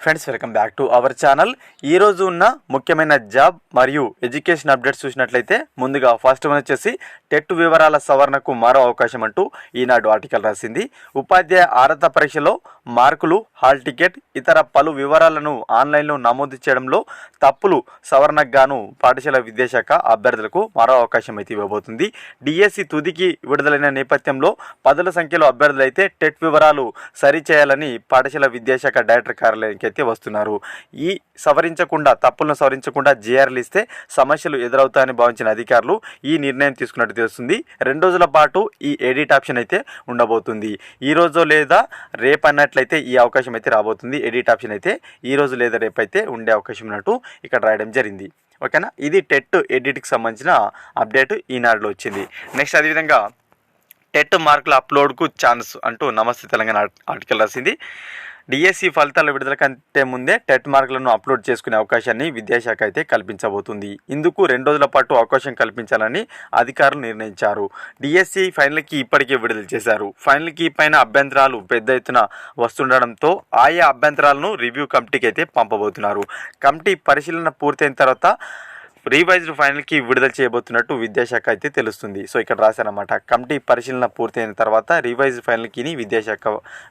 Friends welcome back to our channel ఈ రోజు ఉన్న ముఖ్యమైన జాబ్ మరియు ఎడ్యుకేషన్ అప్డేట్స్ చూసినట్లయితే ముందుగా ఫస్ట్ వన్ వచ్చేసి టెట్ వివరాల సవరణకు మరో అవకాశం అంటూ ఈనాడు ఆర్టికల్ రాసింది. ఉపాధ్యాయ అర్హత పరీక్షలో మార్కులు హాల్ టికెట్ ఇతర పలు వివరాలను ఆన్లైన్లో నమోదు చేయడంలో తప్పులు సవరణకు గాను పాఠశాల విద్యాశాఖ అభ్యర్థులకు మరో అవకాశం అయితే ఇవ్వబోతుంది. డిఎస్సి తుదికి విడుదలైన నేపథ్యంలో పదుల సంఖ్యలో అభ్యర్థులైతే టెట్ వివరాలు సరిచేయాలని పాఠశాల విద్యాశాఖ డైరెక్టర్ కార్యాలయానికి అయితే వస్తున్నారు. ఈ సవరించకుండా తప్పులను సవరించకుండా జిఆర్లు ఇస్తే సమస్యలు ఎదురవుతాయని భావించిన అధికారులు ఈ నిర్ణయం తీసుకున్నట్టు తెలుస్తుంది. రెండు రోజుల పాటు ఈ ఎడిట్ ఆప్షన్ అయితే ఉండబోతుంది. ఈ రోజు లేదా రేపు అన్నట్లయితే ఈ అవకాశం అయితే రాబోతుంది. ఎడిట్ ఆప్షన్ అయితే ఈ రోజు లేదా రేపు అయితే ఉండే అవకాశం ఉన్నట్టు ఇక్కడ రాయడం జరిగింది. ఓకేనా? ఇది టెట్ ఎడిట్కి సంబంధించిన అప్డేట్ ఈనాడులో వచ్చింది. నెక్స్ట్ అదేవిధంగా టెట్ మార్కుల అప్లోడ్కు ఛాన్స్ అంటూ నమస్తే తెలంగాణ ఆర్టికల్ రాసింది. డిఎస్సి ఫలితాల విడుదల కంటే ముందే టెట్ మార్కులను అప్లోడ్ చేసుకునే అవకాశాన్ని విద్యాశాఖ అయితే కల్పించబోతుంది. ఇందుకు రెండు రోజుల పాటు అవకాశం కల్పించాలని అధికారులు నిర్ణయించారు. డిఎస్సి ఫైనల్కి ఇప్పటికే విడుదల చేశారు. ఫైనల్కి పైన అభ్యంతరాలు పెద్ద ఎత్తున వస్తుండడంతో ఆయా అభ్యంతరాలను రివ్యూ కమిటీకి అయితే పంపబోతున్నారు. కమిటీ పరిశీలన పూర్తయిన తర్వాత రీవైజ్డ్ ఫైనల్కి విడుదల చేయబోతున్నట్టు విద్యాశాఖ అయితే తెలుస్తుంది. సో ఇక్కడ రాశారన్నమాట. కమిటీ పరిశీలన పూర్తయిన తర్వాత రివైజ్డ్ ఫైనల్కి విద్యాశాఖ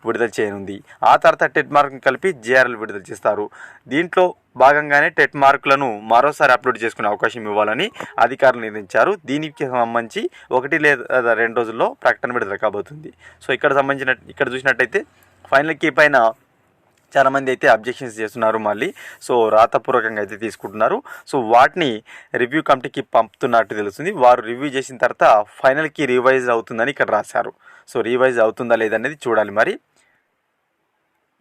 విడుదల చేయనుంది. ఆ తర్వాత టెట్ మార్క్ని కలిపి జేఆర్ఎల్ విడుదల చేస్తారు. దీంట్లో భాగంగానే టెట్ మార్కులను మరోసారి అప్లోడ్ చేసుకునే అవకాశం ఇవ్వాలని అధికారులు నిర్ణయించారు. దీనికి సంబంధించి ఒకటి లేదా రెండు రోజుల్లో ప్రకటన విడుదల కాబోతుంది. సో ఇక్కడ సంబంధించిన ఇక్కడ చూసినట్టయితే ఫైనల్కి పైన చాలామంది అయితే అబ్జెక్షన్స్ చేస్తున్నారు మళ్ళీ. సో రాతపూర్వకంగా అయితే తీసుకుంటున్నారు. సో వాటిని రివ్యూ కమిటీకి పంపుతున్నట్టు తెలుస్తుంది. వారు రివ్యూ చేసిన తర్వాత ఫైనల్కి రివైజ్ అవుతుందని ఇక్కడ రాశారు. సో రివైజ్ అవుతుందా లేదనేది చూడాలి మరి.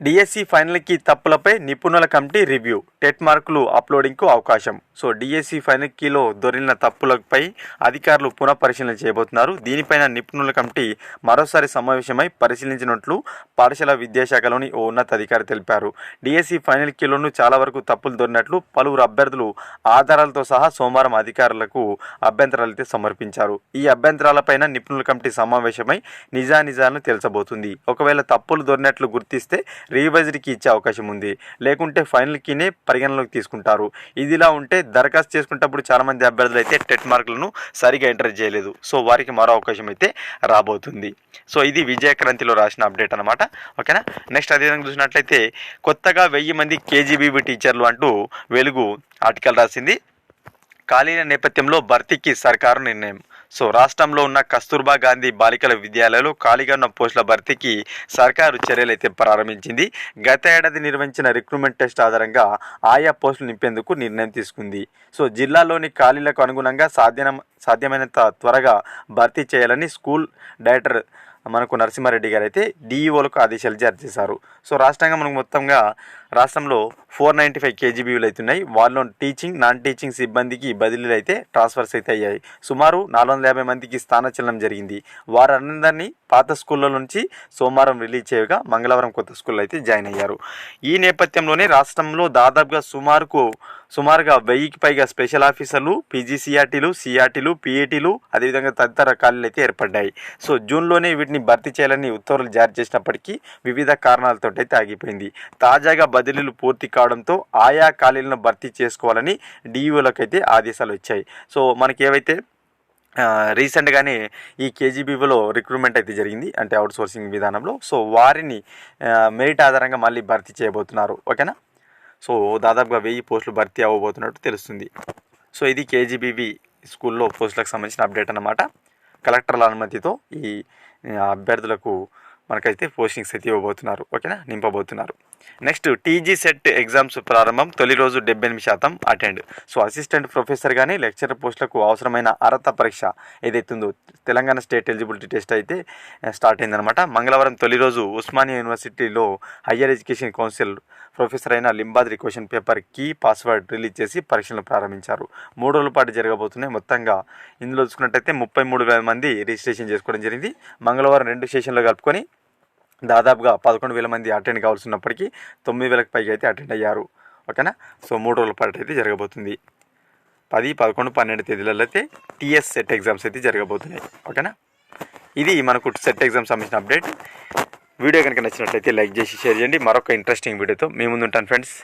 డిఎస్సి ఫైనల్కి తప్పులపై నిపుణుల కమిటీ రివ్యూ టెట్ మార్కులు అప్లోడింగ్కు అవకాశం. సో డిఎస్సి ఫైనల్ కీలో దొరికిన తప్పులపై అధికారులు పునః పరిశీలన చేయబోతున్నారు. దీనిపైన నిపుణుల కమిటీ మరోసారి సమావేశమై పరిశీలించినట్లు పాఠశాల విద్యాశాఖలోని ఓ ఉన్నతాధికారి తెలిపారు. డిఎస్సి ఫైనల్ కీలోనూ చాలా వరకు తప్పులు దొరినట్లు పలువురు అభ్యర్థులు ఆధారాలతో సహా సోమవారం అధికారులకు అభ్యంతరాలు అయితే సమర్పించారు. ఈ అభ్యంతరాలపైన నిపుణుల కమిటీ సమావేశమై నిజానిజాలను తెలుసబోతుంది. ఒకవేళ తప్పులు దొరినట్లు గుర్తిస్తే రీవైజ్డ్కి ఇచ్చే అవకాశం ఉంది. లేకుంటే ఫైనల్కినే పరిగణలోకి తీసుకుంటారు. ఇదిలా ఉంటే దరఖాస్తు చేసుకునేటప్పుడు చాలామంది అభ్యర్థులు అయితే టెట్ మార్కులను సరిగా ఎంటర్ చేయలేదు. సో వారికి మరో అవకాశం అయితే రాబోతుంది. సో ఇది విజయక్రాంతిలో రాసిన అప్డేట్ అనమాట ఓకేనా? నెక్స్ట్ అదేవిధంగా చూసినట్లయితే కొత్తగా వెయ్యి మంది కేజీబీబీ టీచర్లు అంటూ వెలుగు ఆర్టికల్ రాసింది. ఖాళీల నేపథ్యంలో భర్తీకి సర్కారు నిర్ణయం. సో రాష్ట్రంలో ఉన్న కస్తూర్బా గాంధీ బాలికల విద్యాలయాలు ఖాళీగా ఉన్న పోస్టుల భర్తీకి సర్కారు చర్యలు అయితే ప్రారంభించింది. గత ఏడాది నిర్వహించిన రిక్రూట్మెంట్ టెస్ట్ ఆధారంగా ఆయా పోస్టులు నింపేందుకు నిర్ణయం తీసుకుంది. సో జిల్లాలోని ఖాళీలకు అనుగుణంగా సాధ్యం సాధ్యమైనంత త్వరగా భర్తీ చేయాలని స్కూల్ డైరెక్టర్ మనకు నరసింహారెడ్డి గారు అయితే డీఈఓలకు ఆదేశాలు జారీ చేశారు. సో రాష్ట్రంగా మనకు మొత్తంగా రాష్ట్రంలో ఫోర్ నైంటీ ఫైవ్ కేజీబీలు అయితే ఉన్నాయి. వాళ్ళలో టీచింగ్ నాన్ టీచింగ్ సిబ్బందికి బదిలీలు అయితే ట్రాన్స్ఫర్స్ అయితే అయ్యాయి. సుమారు నాలుగు వందల యాభై మందికి స్థానచలనం జరిగింది. వారందరినీ పాత స్కూళ్ళ నుంచి సోమవారం రిలీజ్ చేయగా మంగళవారం కొత్త స్కూల్లో అయితే జాయిన్ అయ్యారు. ఈ నేపథ్యంలోనే రాష్ట్రంలో దాదాపుగా సుమారుకు సుమారుగా వెయ్యికి పైగా స్పెషల్ ఆఫీసర్లు పీజీసీఆర్టీలు సిఆర్టీలు పీఏటీలు అదేవిధంగా తదితర ఖాళీలు అయితే ఏర్పడ్డాయి. సో జూన్లోనే వీటిని భర్తీ చేయాలని ఉత్తర్వులు జారీ చేసినప్పటికీ వివిధ కారణాలతో అయితే ఆగిపోయింది. తాజాగా బదిలీలు పూర్తి కావడంతో ఆయా ఖాళీలను భర్తీ చేసుకోవాలని డిఈఓలకు అయితే ఆదేశాలు వచ్చాయి సో మనకి ఏవైతే రీసెంట్గానే ఈ కేజీబీలో రిక్రూట్మెంట్ అయితే జరిగింది అంటే అవుట్ సోర్సింగ్ విధానంలో. సో వారిని మెరిట్ ఆధారంగా మళ్ళీ భర్తీ చేయబోతున్నారు. ఓకేనా? సో దాదాపుగా వెయ్యి పోస్టులు భర్తీ అవ్వబోతున్నట్టు తెలుస్తుంది. సో ఇది కేజీబీబీ స్కూల్లో పోస్టులకు సంబంధించిన అప్డేట్ అన్నమాట. కలెక్టర్ల అనుమతితో ఈ అభ్యర్థులకు మనకైతే పోస్టింగ్స్ అయితే ఇవ్వబోతున్నారు. ఓకేనా? నింపబోతున్నారు. నెక్స్ట్ టీజీ సెట్ ఎగ్జామ్స్ ప్రారంభం తొలి రోజు డెబ్బై ఎనిమిది శాతం అటెండ్. సో అసిస్టెంట్ ప్రొఫెసర్ కానీ లెక్చరర్ పోస్టులకు అవసరమైన అర్హత పరీక్ష ఏదైతుందో తెలంగాణ స్టేట్ ఎలిజిబిలిటీ టెస్ట్ అయితే స్టార్ట్ అయిందనమాట మంగళవారం తొలి రోజు ఉస్మానియా యూనివర్సిటీలో హయ్యర్ ఎడ్యుకేషన్ కౌన్సిల్ ప్రొఫెసర్ అయిన Limbadri question paper key password release చేసి పరీక్షలను ప్రారంభించారు. మూడు రోజుల పాటు జరగబోతున్నాయి. మొత్తంగా ఇందులో చూసుకున్నట్టయితే ముప్పై మూడు వేల మంది రిజిస్ట్రేషన్ చేసుకోవడం జరిగింది. మంగళవారం రెండు సెషన్లు కలుపుకొని దాదాపుగా పదకొండు వేల మంది అటెండ్ కావాల్సి ఉన్నప్పటికీ తొమ్మిది వేలకు పైగా అయితే అటెండ్ అయ్యారు. ఓకేనా? సో మూడు రోజుల పాటు అయితే జరగబోతుంది. పది పదకొండు పన్నెండు తేదీలలో అయితే టీఎస్ సెట్ ఎగ్జామ్స్ అయితే జరగబోతున్నాయి. ఓకేనా? ఇది మనకు సెట్ ఎగ్జామ్స్ సంబంధించిన అప్డేట్. వీడియో కనుక నచ్చినట్లయితే లైక్ చేసి షేర్ చేయండి. మరొక ఇంట్రెస్టింగ్ వీడియోతో మీ ముందు ఉంటాను ఫ్రెండ్స్.